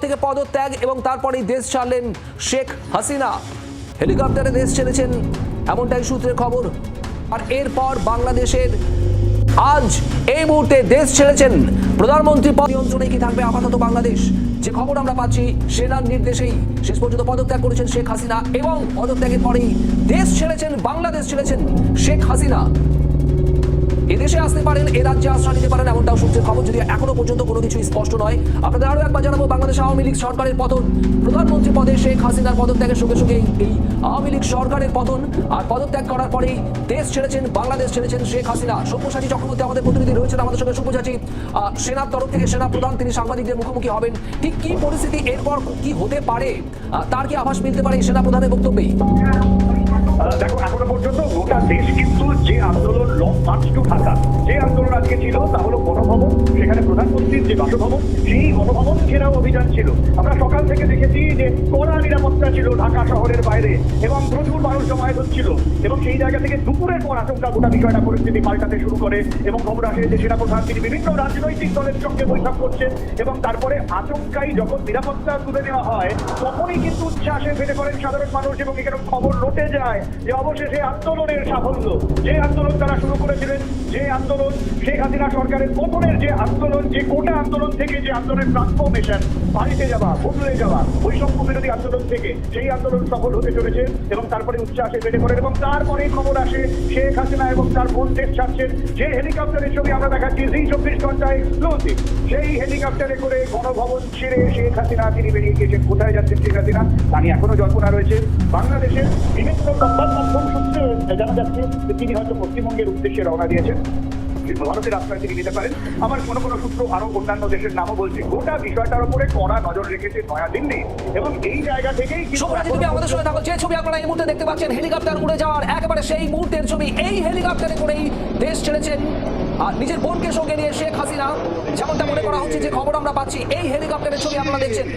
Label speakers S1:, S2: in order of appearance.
S1: থেকে পদত্যাগ এবং তারপরেই দেশ ছাড়লেন শেখ হাসিনা। হেলিকপ্টারে দেশ ছেড়েছেন এমনটাই সূত্রের খবর। আর এরপর বাংলাদেশের আজ এই মুহূর্তে দেশ ছেড়েছেন প্রধানমন্ত্রী পদ নিয়ন্ত্রণে কি থাকবে আপাতত বাংলাদেশ? যে খবর আমরা পাচ্ছি সেনার নির্দেশেই। শেষ পর্যন্ত পদত্যাগ করেছেন শেখ হাসিনা এবং পদত্যাগের পরেই দেশ ছেড়েছেন, বাংলাদেশ ছেড়েছেন শেখ হাসিনা। এদেশে আসতে পারেন, এ রাজ্যে আশ্রয় নিতে পারেন, এমনটাও সূত্রের খবর যদি এখনও পর্যন্ত কোনো কিছু স্পষ্ট নয়। আপনাদের আরও একবার জানাব, বাংলাদেশ আওয়ামী লীগ সরকারের পতন। প্রধানমন্ত্রী পদে শেখ হাসিনার পদত্যাগের সঙ্গে সঙ্গে এই আওয়ামী লীগ সরকারের পতন। আর পদত্যাগ করার পরেই দেশ ছেড়েছেন, বাংলাদেশ ছেড়েছেন শেখ হাসিনা। সব্যসাচী চক্রবর্তী আমাদের প্রতিনিধি রয়েছেন আমাদের সঙ্গে। সব্যসাচী সেনার তরফ থেকে সেনা প্রধান, তিনি সাংবাদিকদের মুখোমুখি হবেন। ঠিক কি পরিস্থিতি, এরপর কি হতে পারে? তার কি আভাস মিলতে পারে সেনা প্রধানের বক্তব্যেই
S2: দেখো, এখনও পর্যন্ত গোটা দেশ কিন্তু যে আন্দোলন লং মার্চ টু ঢাকা যে আন্দোলন আজকে ছিল তা হলো গণভবন সেখানে প্রধানমন্ত্রীর যে বাসভবন, সেই গণভবন ঘেরাও অভিযান ছিল। আমরা সকাল থেকে দেখেছি যে কড়া নিরাপত্তা ছিল ঢাকা শহরের বাইরে এবং প্রচুর মানুষ জমায়েত হচ্ছিল। এবং সেই জায়গা থেকে দুপুরের পর আচমকা গোটা বিষয়টা পরিস্থিতি পাল্টাতে শুরু করে এবং খবর আসে যে সেনাপ্রধান, তিনি বিভিন্ন রাজনৈতিক দলের সঙ্গে বৈঠক করছেন এবং তারপরে আচমকাই যখন নিরাপত্তা তুলে নেওয়া হয়, তখনই কিন্তু উচ্ছ্বাসে ফেটে পড়েন সাধারণ মানুষ এবং এখানে খবর রটে যায় যে অবশেষে আন্দোলনের সাফল্য। যে আন্দোলন তারা শুরু করেছিলেন, যে আন্দোলন শেখ হাসিনা সরকারের পতনের যে আন্দোলন, যে কোটা আন্দোলন থেকে যে আন্দোলনের ট্রান্সফরমেশন বাড়িতে যাওয়া বদলে যাওয়া, বৈষম্য বিরোধী আন্দোলন থেকে সেই আন্দোলন সফল হতে চলেছে এবং তারপরে উচ্ছ্বাসে বেড়ে পড়েন এবং তারপরে খবর আসে শেখ হাসিনা এবং তার বোন দেশ ছাড়ছেন যে হেলিকপ্টারের ছবি আমরা দেখাচ্ছি জি চব্বিশ ঘন্টায় এক্সক্লুসিভ সেই হেলিকপ্টারে করে গণভবন ছেড়ে শেখ হাসিনা, তিনি বেরিয়ে গিয়েছেন। কোথায় যাচ্ছেন শেখ হাসিনা, তা নিয়ে এখনও জল্পনা রয়েছে। বাংলাদেশের বিভিন্ন সংবাদ মাধ্যম সূত্রে জানা যাচ্ছে তিনি হয়তো পশ্চিমবঙ্গের উদ্দেশ্যে রওনা দিয়েছেন। ভারতের আশ্রয় তিনি নিতে পারেন। আমার কোনো কোনো সূত্র আরও অন্যান্য দেশের নামও বলছে। গোটা বিষয়টার উপরে কড়া নজর রেখেছে নয়াদিল্লি। এবং এই জায়গা থেকেই
S1: তুমি আমাদের সঙ্গে থাকো। যে ছবি আপনারা এই মুহূর্তে দেখতে পাচ্ছেন হেলিকপ্টার উড়ে যাওয়ার একেবারে সেই মুহূর্তের ছবি। এই হেলিকপ্টারে করেই দেশ ছেড়েছেন আর নিজের বোনকে সঙ্গে নিয়ে শেখ হাসিনা। যেমনটা মনে করা হচ্ছে যে খবর আমরা পাচ্ছি এই হেলিকপ্টারের ছবি আপনারা দেখছেন।